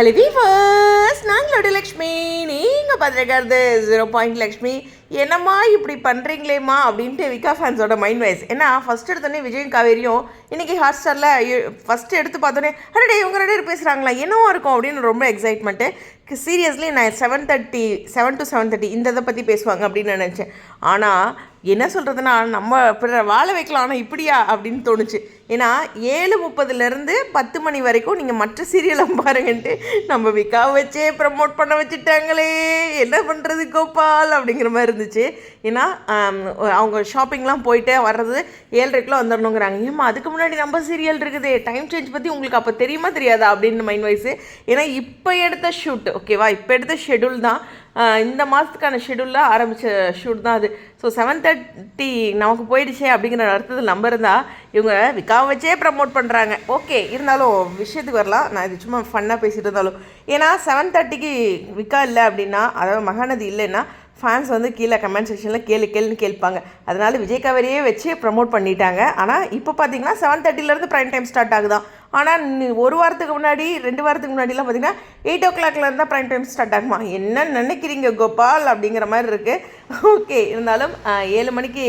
Hello viewers நாங்களோட Lakshmi. நீங்கள் பார்த்துருக்கிறது zero point Lakshmi. என்னம்மா இப்படி பண்ணுறீங்களேம்மா அப்படின்ட்டு விகா ஃபேன்ஸோட மைண்ட் வைஸ் ஏன்னா ஃபஸ்ட் எடுத்தோடனே விஜயும் காவேரியும் இன்றைக்கி ஹாட் ஸ்டாரில் ஃபஸ்ட்டு எடுத்து பார்த்தோன்னே அரடே இவங்க ரெண்டு பேர் பேசுகிறாங்களா என்னவா இருக்கும் அப்படின்னு ரொம்ப எக்ஸைட்மெண்ட்டு சீரியஸ்லி நான் seven thirty seven to seven thirty இந்த இதை பற்றி பேசுவாங்க அப்படின்னு நினச்சேன். ஆனால் என்ன சொல்கிறதுனா நம்ம பிற வாழ வைக்கலாம் ஆனால் இப்படியா அப்படின்னு தோணுச்சு. ஏன்னா ஏழு முப்பதுலேருந்து பத்து மணி வரைக்கும் நீங்கள் மற்ற சீரியலை பாருங்கன்ட்டு நம்ம விக்கா வச்சே ப்ரமோட் பண்ண வச்சுட்டாங்களே. என்ன பண்ணுறது கோபால் அப்படிங்கிற மாதிரி இருந்துச்சு. இருந்துச்சு. ஏன்னா அவங்க ஷாப்பிங்லாம் போயிட்டு வர்றது ஏழரைக்குள்ள வந்துடணுங்கிறாங்க. ஏம்மா அதுக்கு முன்னாடி நம்ம சீரியல் இருக்குது. டைம் சேஞ்ச் பற்றி உங்களுக்கு அப்போ தெரியுமா தெரியாதா அப்படின்னு மைண்ட் வைஸு ஏன்னா இப்போ எடுத்த ஷூட் ஓகேவா இப்போ எடுத்த ஷெடியூல் தான். இந்த மாதத்துக்கான ஷெடியூலில் ஆரம்பித்த ஷூட் தான் அது. ஸோ செவன் தேர்ட்டி நமக்கு போயிடுச்சே அப்படிங்கிற அர்த்தத்தில் நம்ம இருந்தால் இவங்க விக்காவை வச்சே ப்ரமோட் பண்ணுறாங்க ஓகே இருந்தாலும் விஷயத்துக்கு வரலாம். நான் இது சும்மா ஃபன்னாக பேசிகிட்டு இருந்தாலும். ஏன்னா செவன் தேர்ட்டிக்கு விக்கா இல்லை அப்படின்னா அதாவது மகாநதி இல்லைன்னா ஃபேன்ஸ் வந்து கீழே கமெண்ட் செக்ஷனில் கேளு கேளுன்னு கேட்பாங்க. அதனால் விஜய் கவரியே வச்சு ப்ரமோட் பண்ணிட்டாங்க. ஆனால் இப்போ பார்த்தீங்கன்னா செவன் தேர்ட்டிலேருந்து ப்ரைம் டைம் ஸ்டார்ட் ஆகுதான் ஆனால் நீ- ஒரு வாரத்துக்கு முன்னாடி ரெண்டு வாரத்துக்கு முன்னாடிலாம் பார்த்தீங்கன்னா எயிட் ஓ கிளாக்ல இருந்தால் ப்ரைம் டைம் ஸ்டார்ட் ஆகுமா? என்ன நினைக்கிறீங்க கோபால்? அப்படிங்கிற மாதிரி இருக்குது ஓகே இருந்தாலும் ஏழு மணிக்கு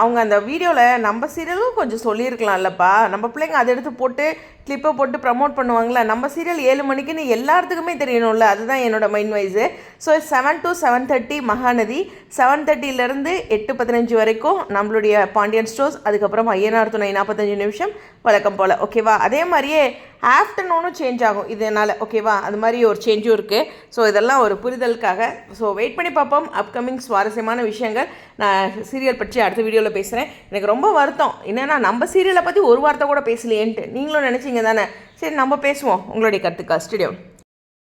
அவங்க அந்த வீடியோவில் நம்ம சீரியலும் கொஞ்சம் சொல்லியிருக்கலாம்லப்பா. நம்ம பிள்ளைங்க அதை எடுத்து போட்டு கிளிப்பை போட்டு ப்ரமோட் பண்ணுவாங்களே நம்ம சீரியல் ஏழு மணிக்குன்னு எல்லாத்துக்குமே தெரியணும்ல. அதுதான் என்னோடய mind wise so seven to seven thirty Mahanadi seven தேர்ட்டிலேருந்து எட்டு பதினஞ்சு வரைக்கும் நம்மளுடைய பாண்டியன் ஸ்டோர்ஸ் அதுக்கப்புறம் ஐயனார் துணை நாற்பத்தஞ்சு நிமிஷம். வழக்கம் போல். ஓகேவா அதே மாதிரியே ஆஃப்டர்நூனும் சேஞ்ச் ஆகும். இதனால் ஓகேவா அது மாதிரி ஒரு சேஞ்சும் இருக்குது ஸோ இதெல்லாம் ஒரு புரிதலுக்காக. ஸோ வெயிட் பண்ணி பார்ப்போம். அப்கமிங் சுவாரஸ்யமான விஷயங்கள். நான் சீரியல் பற்றி அடுத்த வீடியோவில் பேசுகிறேன் எனக்கு ரொம்ப வருத்தம். என்னென்னா நம்ம சீரியலை பற்றி ஒரு வார்த்தை கூட பேசலையேன்ட்டு. நீங்களும் நினச்சிங்க தானே? சரி நம்ம பேசுவோம். உங்களுடைய கருத்துக்கா ஸ்டுடியோ